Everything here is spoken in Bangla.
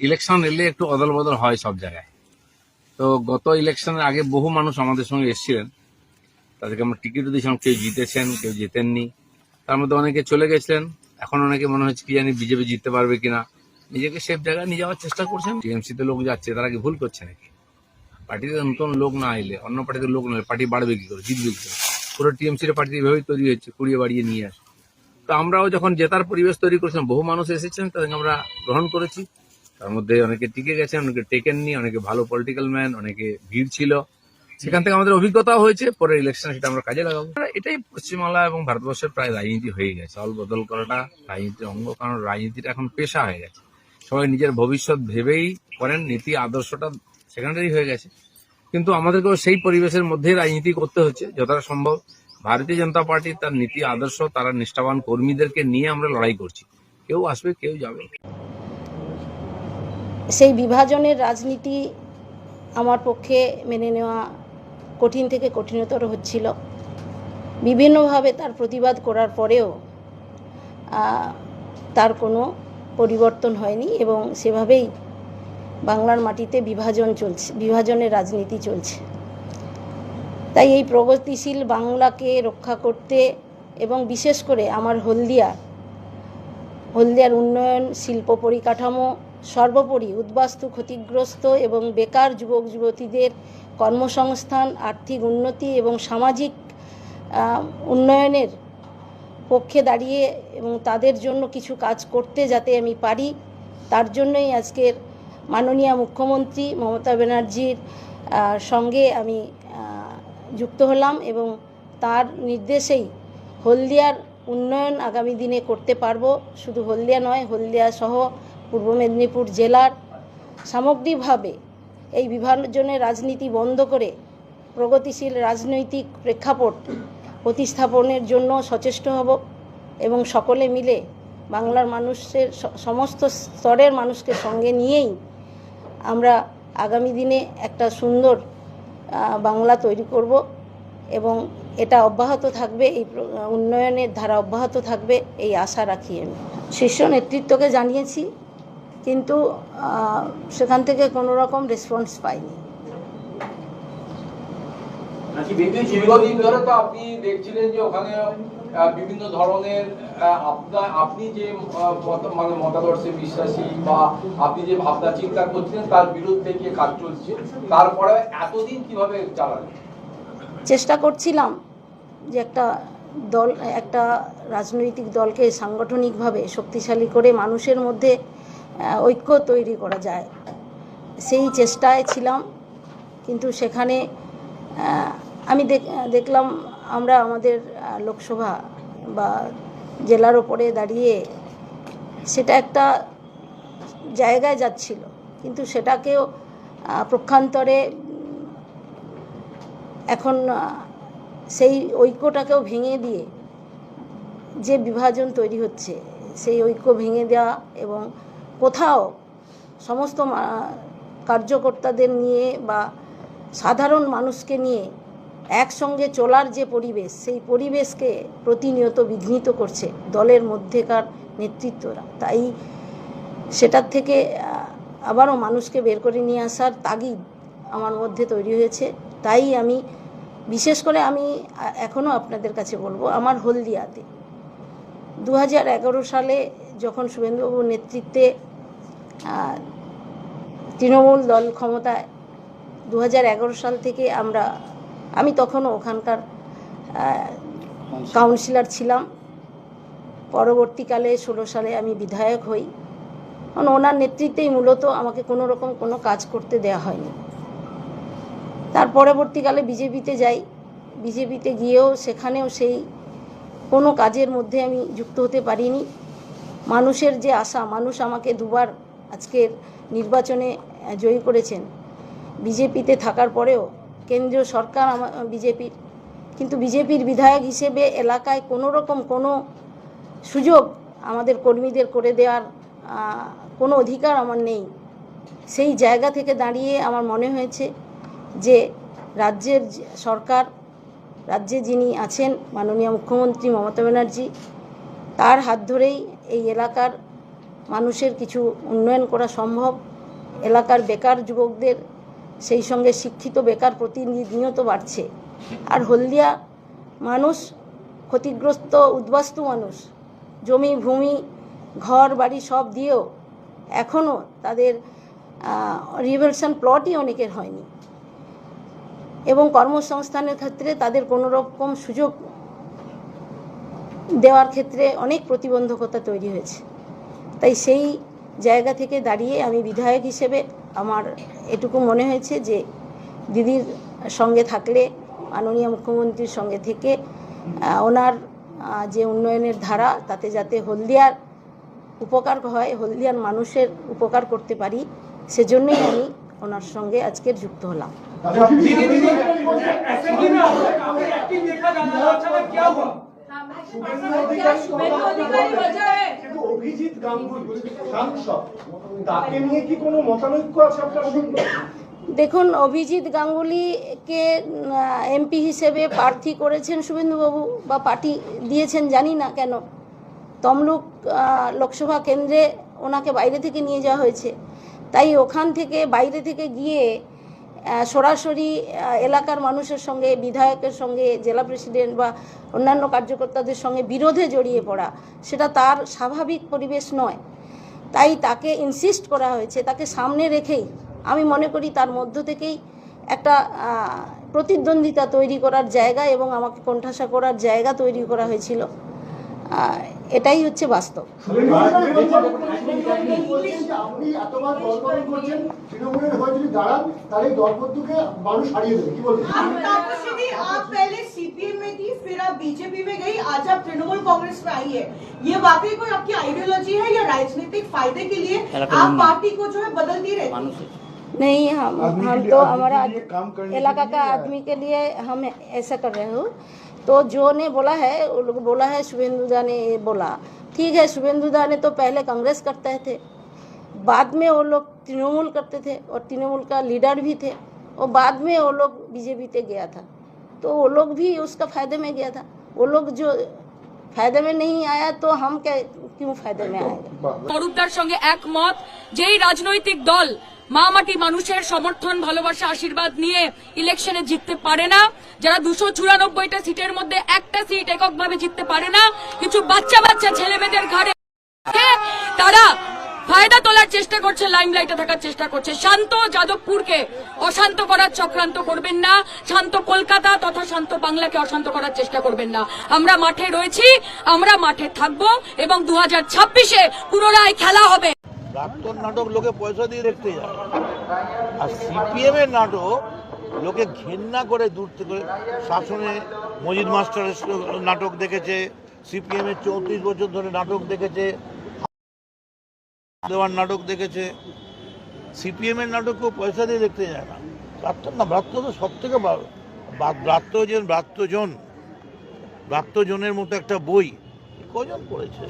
ইলেকশন এলে একটু অদল বদল হয় সব জায়গায়। তো গত ইলেকশনের আগে বহু মানুষ আমাদের সঙ্গে এসেছিলেন। তাদেরকে আমরা টিকিটও দিয়েছিলাম, কেউ জিতেছেন, কেউ জিতেননি। তার মধ্যে অনেকে চলে গেছিলেন। এখন অনেকে মনে হচ্ছে কি জানি বিজেপি জিততে পারবে কিনা। নিজেকে সেফ জায়গায় নিয়ে যাওয়ার চেষ্টা করছেন। টিএমসি তে লোক যাচ্ছে, তারা কি ভুল করছে নাকি? পার্টিতে নতুন লোক না এলে, অন্য পার্টিতে লোক না পার্টি বাড়বে কি করে? জিতবে কি করে? পুরো টিএমসির পার্টি এভাবেই তৈরি হচ্ছে কুড়িয়ে বাড়িয়ে নিয়ে আসে। তো আমরাও যখন জেতার পরিবেশ তৈরি করেছিলাম, বহু মানুষ এসেছেন, তাদেরকে আমরা গ্রহণ করেছি। তার মধ্যে অনেকে টিকে গেছেন, অনেকে টেকেননি, অনেকে ভালো পলিটিক্যাল ম্যান অনেকে ভিড় ছিল। সেখান থেকে আমাদের অভিজ্ঞতা হয়েছে, পরে ইলেকশন সেটা আমরা কাজে লাগাবো। এটাই পশ্চিমবাংলা এবং ভারতবর্ষের প্রায় রাজনীতি হয়ে গেছে। অল বদল করাটা, রাজনীতির অঙ্গ কারণ, রাজনীতিটা এখন পেশা হয়ে গেছে। সবাই নিজের ভবিষ্যৎ ভেবেই করেন, নীতি, আদর্শটা সেকেন্ডারি হয়ে গেছে। কিন্তু আমাদেরকেও সেই পরিবেশের মধ্যেই রাজনীতি করতে হচ্ছে, যতটা সম্ভব। ভারতীয় জনতা পার্টি, তার নীতি, আদর্শ, তারা নিষ্ঠাবান কর্মীদেরকে নিয়ে আমরা লড়াই করছি। কেউ আসবে, কেউ যাবে। সেই বিভাজনের রাজনীতি আমার পক্ষে মেনে নেওয়া কঠিন থেকে কঠিনতর হচ্ছিল। বিভিন্নভাবে তার প্রতিবাদ করার পরেও তার কোনো পরিবর্তন হয়নি এবং সেভাবেই বাংলার মাটিতে বিভাজন চলছে, বিভাজনের রাজনীতি চলছে। তাই এই প্রগতিশীল বাংলাকে রক্ষা করতে এবং বিশেষ করে আমার হলদিয়া, হলদিয়ার উন্নয়ন, শিল্প পরিকাঠামো সর্বোপরি উদ্বাস্তু, ক্ষতিগ্রস্ত এবং বেকার যুবক, যুবতীদের কর্মসংস্থান, আর্থিক উন্নতি এবং সামাজিক উন্নয়নের পক্ষে দাঁড়িয়ে এবং তাদের জন্য কিছু কাজ করতে যাতে আমি পারি, তার জন্যই আজকের মাননীয় মুখ্যমন্ত্রী মমতা ব্যানার্জির সঙ্গে আমি যুক্ত হলাম এবং তার নির্দেশেই হলদিয়ার উন্নয়ন আগামী দিনে করতে পারব। শুধু হলদিয়া নয়, হলদিয়া সহ পূর্ব মেদিনীপুর জেলার সামগ্রিকভাবে এই বিভাজনের রাজনীতি বন্ধ করে প্রগতিশীল রাজনৈতিক প্রেক্ষাপট প্রতিস্থাপনের জন্য সচেষ্ট হব এবং সকলে মিলে বাংলার মানুষের সমস্ত স্তরের মানুষকে সঙ্গে নিয়েই আমরা আগামী দিনে একটা সুন্দর বাংলা তৈরি করব এবং এটা অব্যাহত থাকবে, এই উন্নয়নের ধারা অব্যাহত থাকবে, এই আশা রাখি আমি। শীর্ষ নেতৃত্বকে জানিয়েছি। কিন্তু সেখান থেকে কোনো রকম রেসপন্স পাইনি। দীর্ঘদিন ধরে তো আপনি দেখছিলেন যে ওখানে বিভিন্ন ধরনের আপনার আপনি যে মানে মতাদর্শে বিশ্বাসী বা আপনি যে ভাবনা চিন্তা করছিলেন তার বিরুদ্ধে গিয়ে কাজ চলছে তারপরে এতদিন কীভাবে চালালেন? চেষ্টা করছিলাম যে একটা দল একটা রাজনৈতিক দলকে সাংগঠনিকভাবে শক্তিশালী করে মানুষের মধ্যে ঐক্য তৈরি করা যায়। সেই চেষ্টায় ছিলাম, কিন্তু সেখানে আমি দেখ- দেখলাম আমরা আমাদের লোকসভা বা জেলার ওপরে দাঁড়িয়ে সেটা একটা জায়গায় যাচ্ছিল। কিন্তু সেটাকেও প্রক্ষান্তরে এখন সেই ঐক্যটাকেও ভেঙে দিয়ে যে বিভাজন তৈরি হচ্ছে, সেই ঐক্য ভেঙে দেওয়া এবং কোথাও সমস্ত কার্যকর্তাদের নিয়ে বা সাধারণ মানুষকে নিয়ে একসঙ্গে চলার যে পরিবেশ, সেই পরিবেশকে প্রতিনিয়ত বিঘ্নিত করছে দলের মধ্যেকার নেতৃত্বরা। তাই সেটার থেকে আবারও মানুষকে বের করে নিয়ে আসার তাগিদ আমার মধ্যে তৈরি হয়েছে। তাই আমি, বিশেষ করে আমি এখনও আপনাদের কাছে বলব, আমার হলদিয়াতে। দু হাজার এগারো সালে যখন শুভেন্দুবাবুর নেতৃত্বে তৃণমূল দল ক্ষমতায় দু হাজার এগারো সাল থেকে আমরা আমি তখনও ওখানকার কাউন্সিলর ছিলাম। পরবর্তীকালে ষোলো সালে আমি বিধায়ক হই। কারণ ওনার নেতৃত্বেই মূলত আমাকে কোনো রকম কোনো কাজ করতে দেওয়া হয়নি। তার পরবর্তীকালে বিজেপিতে যাই। বিজেপিতে গিয়েও সেখানেও সেই কোনো কাজের মধ্যে আমি যুক্ত হতে পারিনি। মানুষের যে আশা মানুষ আমাকে দুবার আজকের নির্বাচনে জয়ী করেছেন। বিজেপিতে থাকার পরেও কেন্দ্রীয় সরকার আমার বিজেপির। কিন্তু বিজেপির বিধায়ক হিসেবে এলাকায় কোনো রকম কোনো সুযোগ আমাদের কর্মীদের করে দেওয়ার কোনো অধিকার আমার নেই। সেই জায়গা থেকে দাঁড়িয়ে আমার মনে হয়েছে যে রাজ্যের সরকার, রাজ্যে যিনি আছেন মাননীয় মুখ্যমন্ত্রী মমতা ব্যানার্জি, তার হাত ধরেই এই এলাকার মানুষের কিছু উন্নয়ন করা সম্ভব। এলাকার বেকার যুবকদের সেই সঙ্গে শিক্ষিত বেকার প্রতিনিয়ত বাড়ছে। আর হলদিয়া মানুষ, ক্ষতিগ্রস্ত উদ্বাস্তু মানুষ, জমি, ভূমি, ঘর, বাড়ি সব দিয়েও এখনও তাদের রিভেলশন প্লটই অনেকের হয়নি। এবং কর্মসংস্থানের ক্ষেত্রে তাদের কোনো রকম সুযোগ দেওয়ার ক্ষেত্রে অনেক প্রতিবন্ধকতা তৈরি হয়েছে। তাই সেই জায়গা থেকে দাঁড়িয়ে আমি বিধায়ক হিসেবে আমার এটুকু মনে হয়েছে যে দিদির সঙ্গে থাকলে মাননীয় মুখ্যমন্ত্রীর সঙ্গে থেকে ওনার যে উন্নয়নের ধারা তাতে যাতে হলদিয়ার উপকার হয় হলদিয়ার মানুষের উপকার করতে পারি সেজন্যই আমি ওনার সঙ্গে আজকের যুক্ত হলাম কিন্তু অভিজিৎ গাঙ্গুলি সাংসদ তাকে নিয়ে কি কোনো মতানৈক্য আছে আপনার সঙ্গে দেখুন অভিজিৎ গাঙ্গুলিকে এমপি হিসেবে প্রার্থী করেছেন শুভেন্দুবাবু বা পার্টি দিয়েছেন জানি না কেন। তমলুক লোকসভা কেন্দ্রে ওনাকে বাইরে থেকে নিয়ে যাওয়া হয়েছে। তাই ওখান থেকে বাইরে থেকে গিয়ে সরাসরি এলাকার মানুষের সঙ্গে, বিধায়কের সঙ্গে, জেলা প্রেসিডেন্ট বা অন্যান্য কার্যকর্তাদের সঙ্গে বিরোধে জড়িয়ে পড়া, সেটা তার স্বাভাবিক পরিবেশ নয়। তাই তাকে ইনসিস্ট করা হয়েছে, তাকে সামনে রেখেই আমি মনে করি তার মধ্য থেকেই একটা প্রতিদ্বন্দ্বিতা তৈরি করার জায়গা এবং আমাকে কোণঠাসা করার জায়গা তৈরি করা হয়েছিল। এটাই হচ্ছে বাস্তব আপনি এতবার দলবদল করছেন তৃণমূলের হয়ে যদি দাঁড়ান তাহলে এই দলবদ্ধকে মানুষ হারিয়ে দেবে কি বলবেন तापसी दी आप पहले सीपीएम में थी फिर आप बीजेपी में गई आज आप तृणमूल कांग्रेस में आई है ये वाकई कोई आपकी आइडियोलॉजी है या राजनीतिक फायदे के लिए आप पार्टी को जो है बदलती रहती है नहीं हम हम तो हमारा इलाका का आदमी के लिए हम ऐसा कर रहे हो तो जो ने बोला है वो लोग बोला है शुभेंदु दा ने ये बोला ठीक है शुभेंदु दा ने तो पहले कांग्रेस करते थे बाद में वो लोग तृणमूल करते थे और तृणमूल का लीडर भी थे और बाद में वो लोग बीजेपी पे गया था तो वो लोग भी उसका फायदे में गया था वो लोग जो फायदे में नहीं आया तो हम क्या क्यों फायदे में आएगा তরুপদার সঙ্গে একমত যেই রাজনৈতিক দল মা মাটি মানুষের সমর্থন, ভালোবাসা, আশীর্বাদ নিয়ে ইলেকশনে জিততে পারে না। যারা দুশো চুরানব্বইটা সিটের মধ্যে একটা সিট এককভাবে জিততে পারে না, কিছু বাচ্চা বাচ্চা ছেলে মেয়েদের ঘাড়ে রেখে তারা ফায়দা তোলার চেষ্টা করছে লাইমলাইটে থাকার চেষ্টা করছে। শান্ত যাদবপুরকে অশান্ত করার চক্রান্ত করবেন না, শান্ত কলকাতা তথা শান্ত বাংলাকে অশান্ত করার চেষ্টা করবেন না। আমরা মাঠে রয়েছি, আমরা মাঠে থাকব এবং দু হাজার ছাব্বিশে পুনরায় খেলা হবে। প্রাক্তন নাটক লোকে পয়সা দিয়ে দেখতে যায়। আর সিপিএম এর নাটক লোকে ঘেন্না করে দূর থেকে শাসনে মজিদ মাস্টারের নাটক দেখেছে সিপিএম এর চৌত্রিশ বছর ধরে নাটক দেখেছে দেওয়ার নাটক দেখেছে। সিপিএম এর নাটক কেউ পয়সা দিয়ে দেখতে যায় না। প্রাক্তন না, ব্রাত্য তো সব থেকে ব্রাত্যজন ব্রাত্যজন ব্রাত্যজনের মতো একটা বই। কজন পড়েছে?